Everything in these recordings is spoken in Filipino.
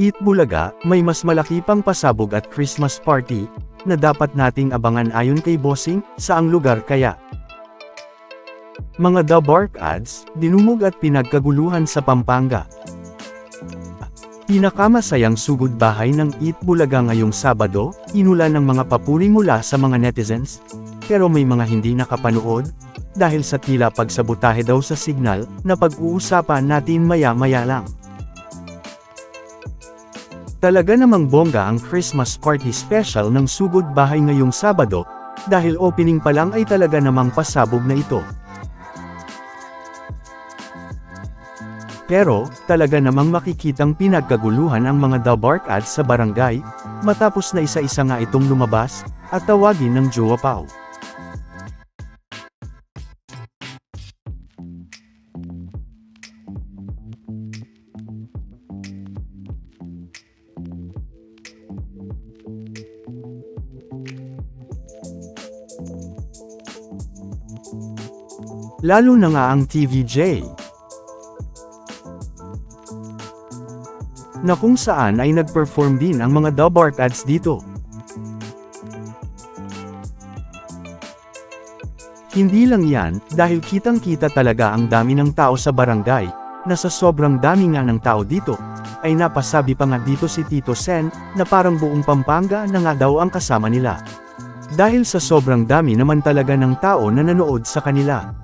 Eat Bulaga, may mas malaki pang pasabog at Christmas party, na dapat nating abangan ayon kay Bossing, saang lugar kaya? Mga The Bark ads, dinumog at pinagkaguluhan sa Pampanga. Pinakamasayang sugod bahay ng Eat Bulaga ngayong Sabado, inula ng mga papuri mula sa mga netizens, pero may mga hindi nakapanood, dahil sa tila pagsabotahe daw sa signal, na pag-uusapan natin maya-maya lang. Talaga namang bongga ang Christmas party special ng sugod bahay ngayong Sabado, dahil opening pa lang ay talaga namang pasabog na ito. Pero, talaga namang makikitang pinagkaguluhan ang mga The Bark ads sa barangay, matapos na isa-isa nga itong lumabas, at tawagin ng Jowa Pao. Lalo na nga ang TVJ. Na kung saan ay nag-perform din ang mga dub art ads dito. Hindi lang yan, dahil kitang-kita talaga ang dami ng tao sa barangay, na sa sobrang dami nga ng tao dito, ay napasabi pa nga dito si Tito Sen, na parang buong Pampanga na nga daw ang kasama nila. Dahil sa sobrang dami naman talaga ng tao na nanood sa kanila.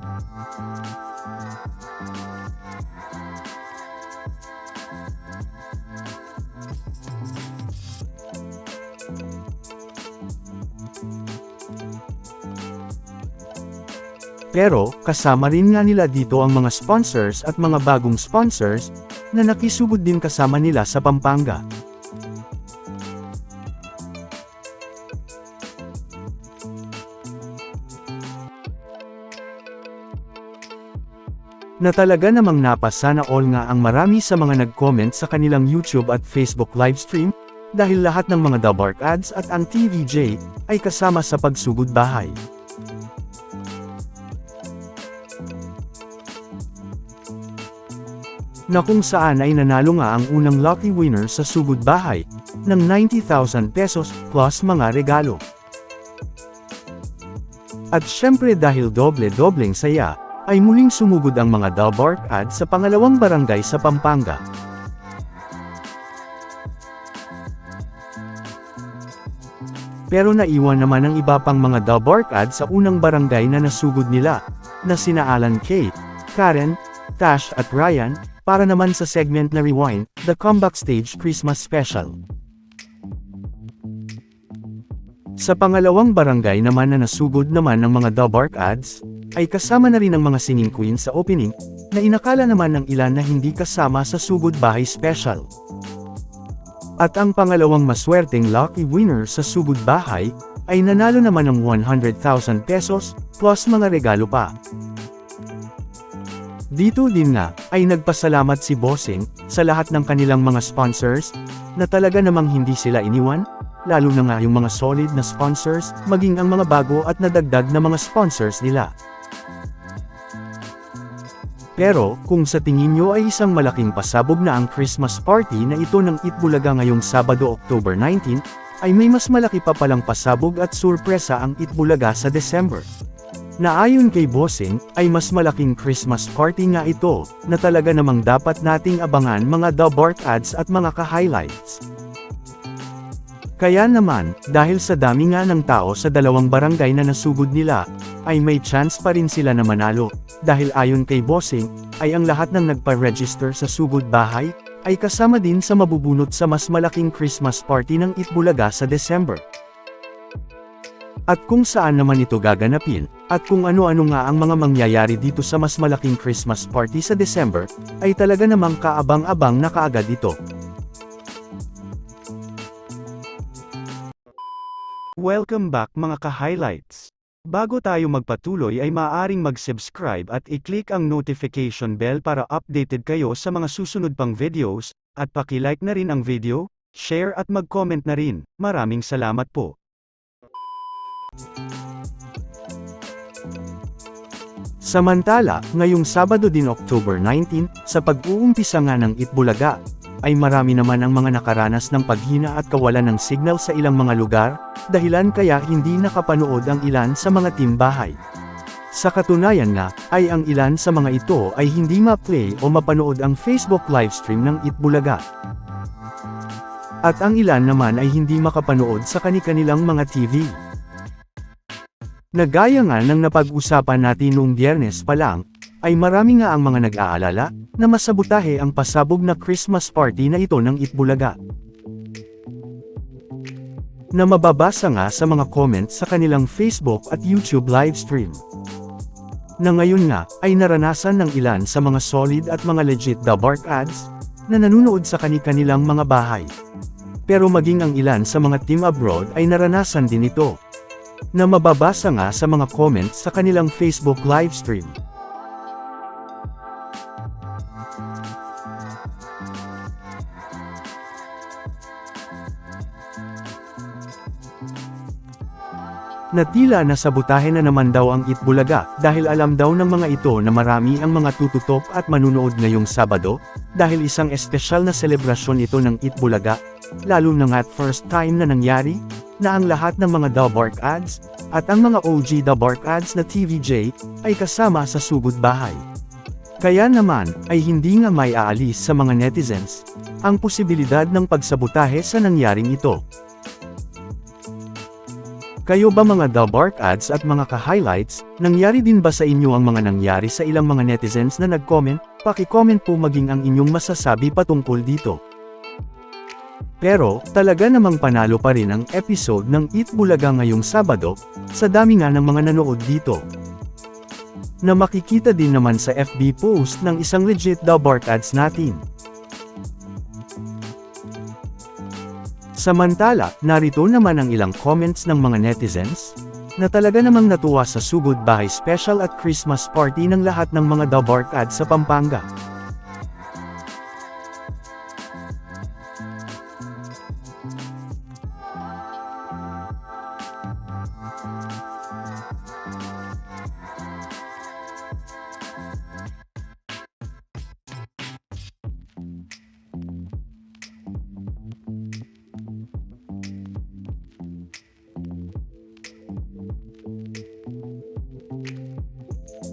Pero, kasama rin nga nila dito ang mga sponsors at mga bagong sponsors, na nakisugod din kasama nila sa Pampanga. Na talaga namang napasana all nga ang marami sa mga nag-comment sa kanilang YouTube at Facebook livestream, dahil lahat ng mga The Bark ads at ang TVJ, ay kasama sa pagsugod bahay. Na kung saan ay nanalo nga ang unang lucky winner sa sugod bahay, ng 90,000 pesos plus mga regalo. At syempre dahil doble-dobleng saya, ay muling sumugod ang mga Dalbark ad sa pangalawang barangay sa Pampanga. Pero naiwan naman ang iba pang mga Dalbark ad sa unang barangay na nasugod nila, na sina Alan K., Karen, Tash at Ryan, para naman sa segment na Rewind, the Comeback Stage Christmas Special. Sa pangalawang barangay naman na nasugod naman ng mga The Bark ads, ay kasama na rin ang mga singing queen sa opening, na inakala naman ng ilan na hindi kasama sa sugod bahay special. At ang pangalawang maswerteng lucky winner sa sugod bahay, ay nanalo naman ng 100,000 pesos, plus mga regalo pa. Dito din nga, ay nagpasalamat si Bossing, sa lahat ng kanilang mga sponsors, na talaga namang hindi sila iniwan, lalo na nga yung mga solid na sponsors, maging ang mga bago at nadagdag na mga sponsors nila. Pero, kung sa tingin nyo ay isang malaking pasabog na ang Christmas party na ito ng Itbulaga ngayong Sabado October 19, ay may mas malaki pa palang pasabog at surpresa ang Itbulaga sa December. Na ayon kay Bossing, ay mas malaking Christmas party nga ito, na talaga namang dapat nating abangan mga The Bark ads at mga ka-highlights. Kaya naman, dahil sa dami nga ng tao sa dalawang barangay na nasugod nila, ay may chance pa rin sila na manalo, dahil ayon kay Bossing, ay ang lahat ng nagpa-register sa sugod bahay, ay kasama din sa mabubunot sa mas malaking Christmas party ng Itbulaga sa December. At kung saan naman ito gaganapin, at kung ano-ano nga ang mga mangyayari dito sa mas malaking Christmas party sa December, ay talaga namang kaabang-abang na kaagad ito. Welcome back mga ka-highlights. Bago tayo magpatuloy ay maaaring mag-subscribe at i-click ang notification bell para updated kayo sa mga susunod pang videos, at paki-like na rin ang video, share at mag-comment na rin. Maraming salamat po. Samantala, ngayong Sabado din October 19, sa pag-uumpisa nga ng Itbulaga, ay marami naman ang mga nakaranas ng paghina at kawalan ng signal sa ilang mga lugar, dahilan kaya hindi nakapanood ang ilan sa mga timbahay. Sa katunayan nga, ay ang ilan sa mga ito ay hindi ma-play o mapanood ang Facebook livestream ng Itbulaga. At ang ilan naman ay hindi makapanood sa kani-kanilang mga TV. Nagaya nga ng napag-usapan natin noong biyernes pa lang, ay marami nga ang mga nag-aalala, na masabotahe ang pasabog na Christmas party na ito ng Itbulaga. Na mababasa nga sa mga comments sa kanilang Facebook at YouTube livestream. Na ngayon nga, ay naranasan ng ilan sa mga solid at mga legit the bark ads, na nanunood sa kani-kanilang mga bahay. Pero maging ang ilan sa mga team abroad ay naranasan din ito. Na mababasa nga sa mga comments sa kanilang Facebook livestream. na tila na naman daw ang Itbulaga dahil alam daw ng mga ito na marami ang mga tututok at manunood ngayong Sabado, dahil isang espesyal na selebrasyon ito ng Itbulaga, lalo na nga at first time na nangyari, na ang lahat ng mga The Bark ads, at ang mga OG The Bark ads na TVJ, ay kasama sa sugod bahay. Kaya naman, ay hindi nga may aalis sa mga netizens, ang posibilidad ng pagsabotahe sa nangyaring ito. Kayo ba mga The Bark ads at mga ka-highlights, nangyari din ba sa inyo ang mga nangyari sa ilang mga netizens na nag-comment? Paki-comment po maging ang inyong masasabi patungkol dito. Pero, talaga namang panalo pa rin ang episode ng Eat Bulaga ngayong Sabado, sa dami nga ng mga nanood dito. Na makikita din naman sa FB post ng isang legit The Bark ads natin. Samantala, narito naman ang ilang comments ng mga netizens, na talaga namang natuwa sa Sugod Bahay Special at Christmas Party ng lahat ng mga The Bark ads sa Pampanga.